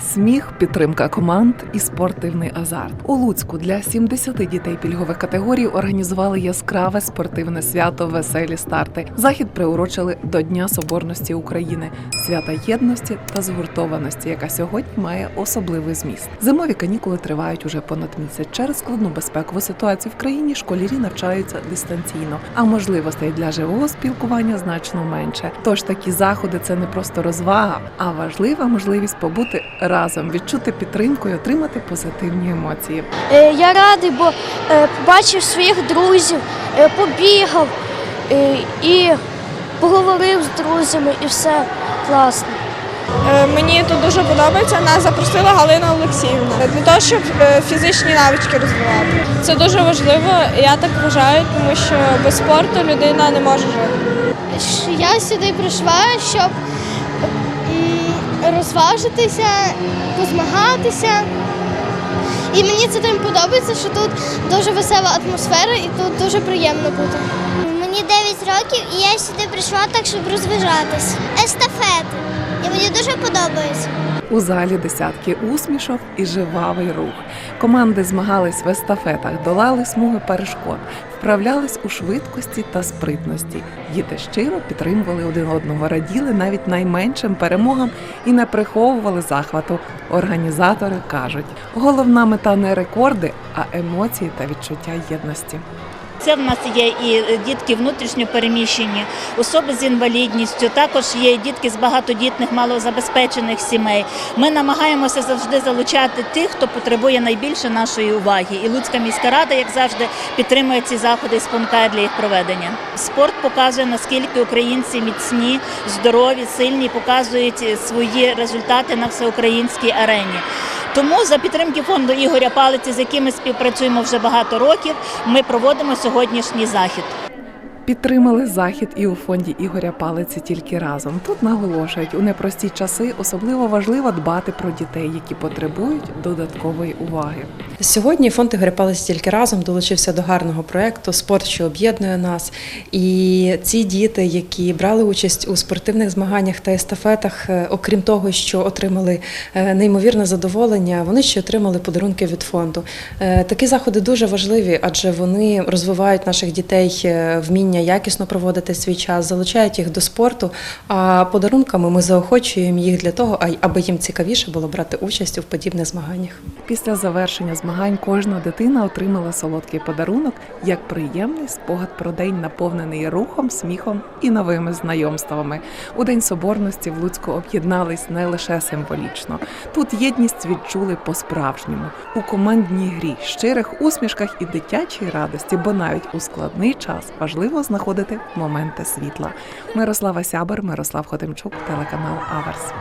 Сміх, підтримка команд і спортивний азарт. У Луцьку для 70 дітей пільгових категорій організували яскраве спортивне свято Веселі старти. Захід приурочили до Дня Соборності України, свята єдності та згуртованості, яка сьогодні має особливий зміст. Зимові канікули тривають уже понад місяць. Через складну безпекову ситуацію в країні школярі навчаються дистанційно, а можливостей для живого спілкування значно менше. Тож такі заходи це не просто розвага, а важлива можливість побути разом, відчути підтримку і отримати позитивні емоції. Е, Я радий, бо е, побачив своїх друзів, е, побігав і поговорив з друзями, і все класно. Мені тут дуже подобається. Нас запросила Галина Олексіївна для того, щоб фізичні навички розвивати. Це дуже важливо, я так вважаю, тому що без спорту людина не може жити. Я сюди прийшла, щоб розважитися, позмагатися. І мені це тим подобається, що тут дуже весела атмосфера і тут дуже приємно бути. Мені 9 років і я сюди прийшла так, щоб розважатись. Естафети. І мені дуже подобається. У залі десятки усмішок і живавий рух. Команди змагались в естафетах, долали смуги перешкод, вправлялись у швидкості та спритності. Діти щиро підтримували один одного, раділи навіть найменшим перемогам і не приховували захвату. Організатори кажуть, головна мета не рекорди, а емоції та відчуття єдності. Це в нас є і дітки внутрішньо переміщені, особи з інвалідністю. Також є дітки з багатодітних, малозабезпечених сімей. Ми намагаємося завжди залучати тих, хто потребує найбільше нашої уваги. І Луцька міська рада, як завжди, підтримує ці заходи і спонукає для їх проведення. Спорт показує наскільки українці міцні, здорові, сильні, показують свої результати на всеукраїнській арені. Тому за підтримки фонду Ігоря Палиці, з яким ми співпрацюємо вже багато років, ми проводимо сьогоднішній захід. Підтримали захід і у фонді Ігоря Палиці тільки разом. Тут наголошують, у непрості часи особливо важливо дбати про дітей, які потребують додаткової уваги. Сьогодні фонд Ігоря Палець тільки разом долучився до гарного проєкту Спорт, що об'єднує нас. І ці діти, які брали участь у спортивних змаганнях та естафетах, е, окрім того, що отримали е, неймовірне задоволення, вони ще отримали подарунки від фонду. Е, Такі заходи дуже важливі, адже вони розвивають наших дітей е, вміння якісно проводити свій час, залучають їх до спорту. А подарунками ми заохочуємо їх для того, аби їм цікавіше було брати участь у подібних змаганнях. Після завершення змагань кожна дитина отримала солодкий подарунок як приємний спогад про день, наповнений рухом, сміхом і новими знайомствами. У День Соборності в Луцьку об'єднались не лише символічно. Тут єдність відчули по-справжньому у командній грі, щирих усмішках і дитячій радості, бо навіть у складний час важливо знаходити моменти світла. Мирослава Сябер, Мирослав Хотимчук, телеканал Аверс.